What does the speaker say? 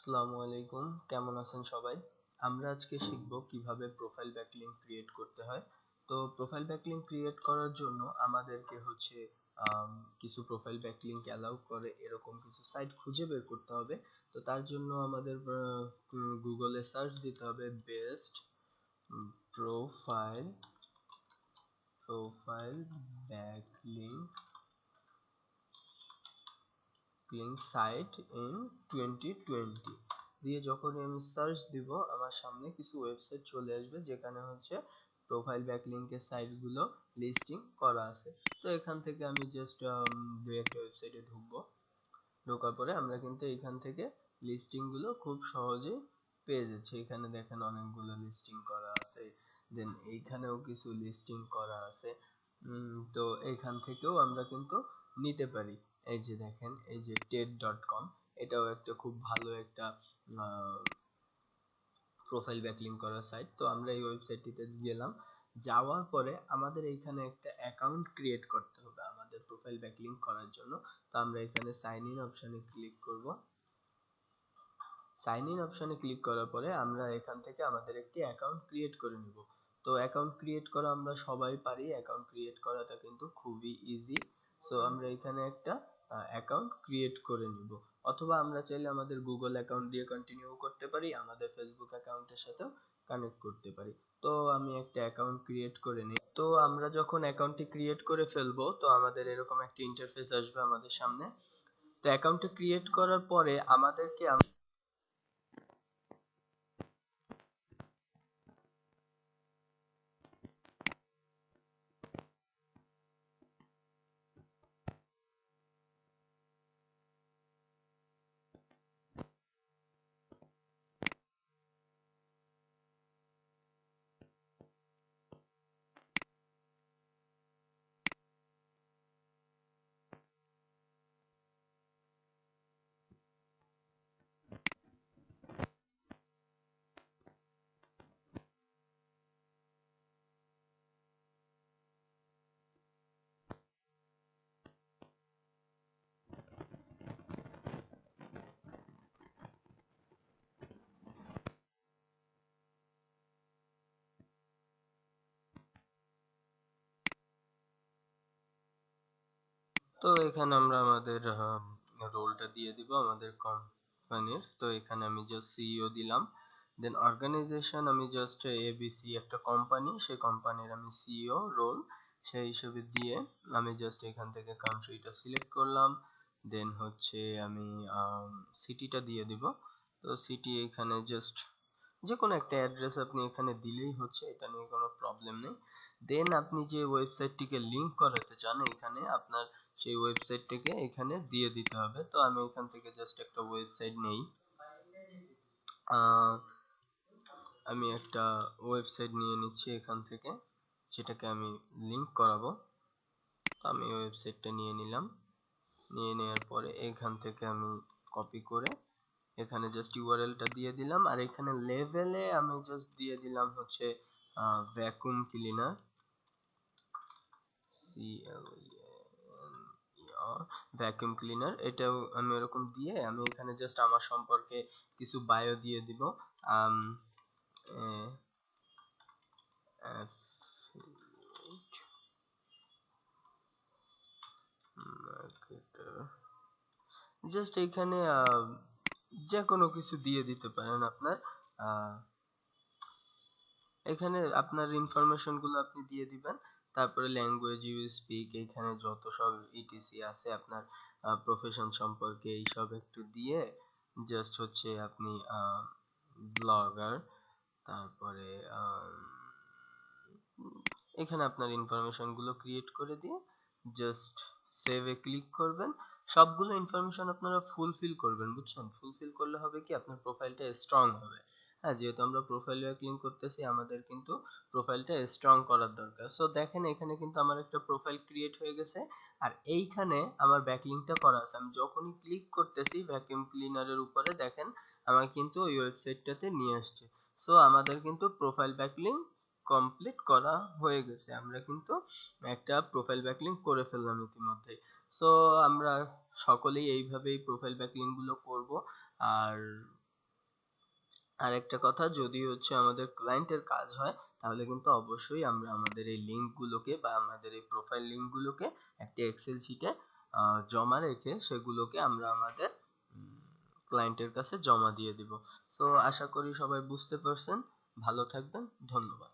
আসসালামু আলাইকুম। কেমন আছেন সবাই? আমরা আজকে শিখব কীভাবে প্রোফাইল ব্যাকলিংক ক্রিয়েট করতে হয়। তো প্রোফাইল ব্যাকলিংক ক্রিয়েট করার জন্য আমাদেরকে হচ্ছে কিছু প্রোফাইল ব্যাকলিংক অ্যালাউ করে এরকম কিছু সাইট খুঁজে বের করতে হবে। তো তার জন্য আমাদের গুগলে সার্চ দিতে হবে best profile profile backlink link site in 2020 দিয়ে যখনই আমি সার্চ দিব, আমার সামনে কিছু ওয়েবসাইট চলে আসবে, যেখানে হচ্ছে প্রোফাইল ব্যাকলিংকের সাইটগুলো লিস্টিং করা আছে। তো এখান থেকে আমি জাস্ট দু একটা ওয়েবসাইটে ঢুকবো। ঢোকার পরে আমরা কিন্তু এখান থেকে লিস্টিংগুলো খুব সহজে পেয়ে যাচ্ছি। এখানে দেখেন অনেকগুলো লিস্টিং করা আছে। দেন এইখানেও কিছু লিস্টিং করা আছে। তো এখান থেকেও আমরা কিন্তু নিতে পারি। এই যে দেখেন, এই যে টেট ডট কম এটাও একটা খুব ভালো একটা প্রোফাইল ব্যাকলিং করার সাইট তো আমরা এই ওয়েবসাইটটিতে গেলাম। যাওয়ার পরে আমাদের এইখানে একটা অ্যাকাউন্ট ক্রিয়েট করতে হবে আমাদের প্রোফাইল ব্যাকলিং করার জন্য। তো আমরা এখানে সাইন ইন অপশানে ক্লিক করব। সাইন ইন অপশানে ক্লিক করার পরে আমরা এখান থেকে আমাদের একটি অ্যাকাউন্ট ক্রিয়েট করে নিব। তো অ্যাকাউন্ট ক্রিয়েট করা আমরা সবাই পারি। অ্যাকাউন্ট ক্রিয়েট করাটা কিন্তু খুবই ইজি সো আমরা এখানে একটা অ্যাকাউন্ট ক্রিয়েট করে নিব। অথবা আমরা চাইলে আমাদের গুগল অ্যাকাউন্ট দিয়ে কন্টিনিউ করতে পারি, আমাদের ফেসবুক অ্যাকাউন্টের সাথেও কানেক্ট করতে পারি। তো, আমি একটা অ্যাকাউন্ট ক্রিয়েট করে নিই। তো, আমরা যখন অ্যাকাউন্টটি ক্রিয়েট করে ফেলব, তো আমাদের এরকম একটা ইন্টারফেস আসবে আমাদের সামনে। তো অ্যাকাউন্টটি ক্রিয়েট করার পরে আমাদেরকে তো এখানে আমরা আমাদের রোলটা দিয়ে দিব আমাদের কোম্পানির তো এখানে আমি জাস্ট সিইও দিলাম। দেন অর্গানাইজেশন আমি জাস্ট এবিসি একটা কোম্পানি সেই কোম্পানির আমি সিইও রোল সেই হিসেবে দিয়ে আমি জাস্ট এখান থেকে কান্ট্রিটা সিলেক্ট করলাম। দেন হচ্ছে আমি সিটিটা দিয়ে দিব। তো সিটি এখানে জাস্ট যে কোনো একটা অ্যাড্রেস আপনি এখানে দিলেই হচ্ছে, এটা নিয়ে কোনো প্রবলেম নেই। দেন আপনি যে ওয়েবসাইটটিকে লিংক করাতে চান, এখানে আপনার সেই ওয়েবসাইটটাকে এখানে দিয়ে দিতে হবে। তো আমি এখান থেকে জাস্ট একটা ওয়েবসাইট নেই। আমি একটা ওয়েবসাইট নিয়ে নিচ্ছি এখান থেকে যেটাকে আমি লিংক করাবো। আমি ওয়েবসাইটটা নিয়ে নিলাম। নিয়ে নেওয়ার পরে এখান থেকে আমি কপি করে এখানে জাস্ট ইউআরএলটা দিয়ে দিলাম। আর এখানে লেভেলে আমি জাস্ট দিয়ে দিলাম হচ্ছে ভ্যাকুম ক্লিনার সি ভ্যাকুয়াম ক্লিনার এটাও আমি এরকম দিয়ে আমি এখানে জাস্ট আমার সম্পর্কে কিছু বায়ো দিয়ে দিব জাস্ট এখানে যে কোনো কিছু দিয়ে দিতে পারেন আপনার এখানে আপনার ইনফরমেশনগুলো আপনি দিয়ে দিবেন তারপরে ল্যাঙ্গুয়েজ ইউ স্পিক এখানে যত সব ইটিসি আছে আপনার প্রফেশন সম্পর্কে এইসব একটু দিয়ে জাস্ট হচ্ছে আপনি ব্লগার তারপরে এখানে আপনার ইনফরমেশনগুলো ক্রিয়েট করে দিয়ে জাস্ট সেভে ক্লিক করবেন। সবগুলো ইনফরমেশন আপনারা ফুলফিল করবেন, বুঝছেন? ফুলফিল করলে হবে কি? আপনার প্রোফাইলটা স্ট্রং হবে। হ্যাঁ যেহেতু আমরা প্রোফাইল ব্যাকলিং করতেছি, আমাদের কিন্তু প্রোফাইলটা স্ট্রং করার দরকার। সো দেখেন এখানে কিন্তু আমার একটা প্রোফাইল ক্রিয়েট হয়ে গেছে। আর এইখানে আমার ব্যাকলিংটা করা আছে। আমি যখনই ক্লিক করতেছি ভ্যাকুয়াম ক্লিনারের উপরে, দেখেন আমার কিন্তু ওই ওয়েবসাইটটাতে নিয়ে আসছে। সো আমাদের কিন্তু প্রোফাইল ব্যাকলিং কমপ্লিট করা হয়ে গেছে। আমরা কিন্তু একটা প্রোফাইল ব্যাকলিং করে ফেললাম ইতিমধ্যে সো আমরা সকলেই এইভাবেই প্রোফাইল ব্যাকলিংগুলো করব। আর আরেকটা কথা, যদি হচ্ছে আমাদের ক্লায়েন্টের কাজ হয়, তাহলে কিন্তু অবশ্যই আমরা আমাদের এই লিঙ্কগুলোকে বা আমাদের এই প্রোফাইল লিঙ্কগুলোকে একটি এক্সেল শিটে জমা রেখে সেগুলোকে আমরা আমাদের ক্লায়েন্টের কাছে জমা দিয়ে দিব। তো আশা করি সবাই বুঝতে পারছেন। ভালো থাকবেন। ধন্যবাদ।